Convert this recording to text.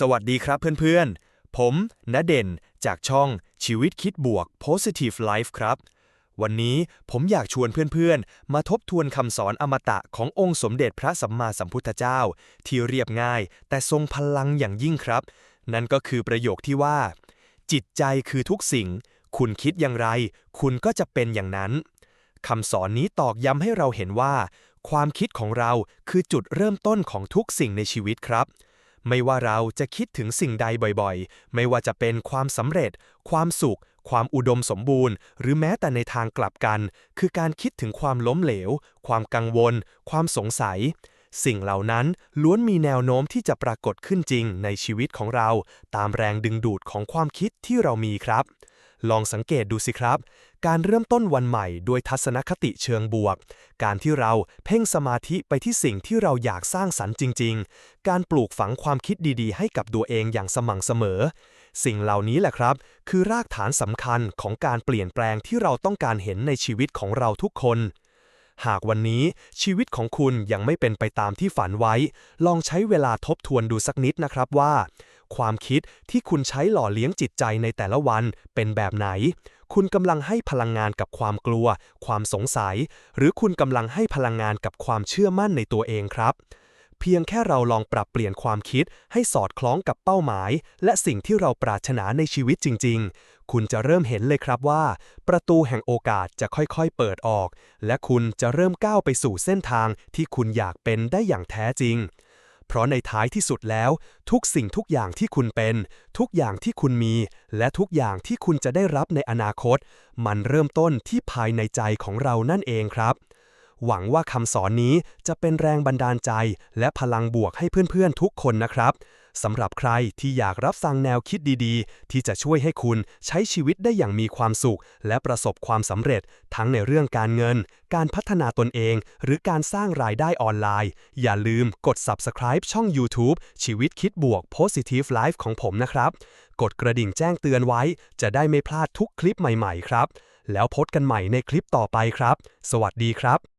สวัสดีครับเพื่อนๆ ผมณเด่น จากช่องชีวิตคิดบวก Positive Life ครับ วันนี้ผมอยากชวนเพื่อนๆ มาทบทวนคำสอนอมตะขององค์สมเด็จพระสัมมาสัมพุทธเจ้า ที่เรียบง่าย แต่ทรงพลังอย่างยิ่งครับ นั่นก็คือประโยคที่ว่า จิตใจคือทุกสิ่ง คุณคิดอย่างไร คุณก็จะเป็นอย่างนั้นคำสอนนี้ตอกย้ำให้เราเห็นว่า ความคิดของเราคือจุดเริ่มต้นของทุกสิ่งในชีวิตครับ ไม่ว่าเราจะคิดถึงสิ่งใดบ่อยๆ ไม่ว่าจะเป็นความสำเร็จ ความสุข ความอุดมสมบูรณ์ หรือแม้แต่ในทางกลับกัน คือการคิดถึงความล้มเหลว ความกังวล ความสงสัย สิ่งเหล่านั้นล้วนมีแนวโน้มที่จะปรากฏขึ้นจริงในชีวิตของเรา ตามแรงดึงดูดของความคิดที่เรามีครับ ลองสังเกตดูสิครับ การเริ่มต้นวันใหม่ด้วยทัศนคติเชิงบวก การที่เราเพ่งสมาธิไปที่สิ่งที่เราอยากสร้างสรรค์จริง ๆ การปลูกฝังความคิดดีๆ ให้กับตัวเองอย่างสม่ำเสมอ สิ่งเหล่านี้แหละครับ คือรากฐานสำคัญของการเปลี่ยนแปลงที่เราต้องการเห็นในชีวิตของเราทุกคนหากวันนี้ชีวิตของคุณยังไม่เป็นไปตามที่ฝันไว้ ลองใช้เวลาทบทวนดูสักนิดนะครับว่า ความคิดที่คุณใช้หล่อเลี้ยงจิตใจในแต่ละวันเป็นแบบไหน คุณกำลังให้พลังงานกับความกลัว ความสงสัย หรือคุณกำลังให้พลังงานกับความเชื่อมั่นในตัวเองครับ เพียงแค่เราลองปรับเปลี่ยนความคิดให้สอดคล้องกับเป้าหมาย และสิ่งที่เราปรารถนาในชีวิตจริง ๆ คุณจะเริ่มเห็นเลยครับว่า ประตูแห่งโอกาสจะค่อยๆ เปิดออก และคุณจะเริ่มก้าวไปสู่เส้นทางที่คุณอยากเป็นได้อย่างแท้จริง เพราะในท้ายที่สุดแล้ว ทุกสิ่งทุกอย่างที่คุณเป็น ทุกอย่างที่คุณมี และทุกอย่างที่คุณจะได้รับในอนาคต มันเริ่มต้นที่ภายในใจของเรานั่นเองครับ หวังว่าคำสอนนี้จะเป็นแรงบันดาลใจ และพลังบวกให้เพื่อนๆทุกคนนะครับสำหรับใครที่อยากรับฟังแนวคิดดีๆ ที่จะช่วยให้คุณใช้ชีวิตได้อย่างมีความสุข และประสบความสำเร็จ ทั้งในเรื่องการเงิน การพัฒนาตนเอง หรือการสร้างรายได้ออนไลน์ อย่าลืมกด subscribe ช่อง YouTube ชีวิตคิดบวก Positive Life ของผมนะครับ กดกระดิ่งแจ้งเตือนไว้ จะได้ไม่พลาดทุกคลิปใหม่ๆ ครับ แล้วพบกันใหม่ในคลิปต่อไปครับ สวัสดีครับ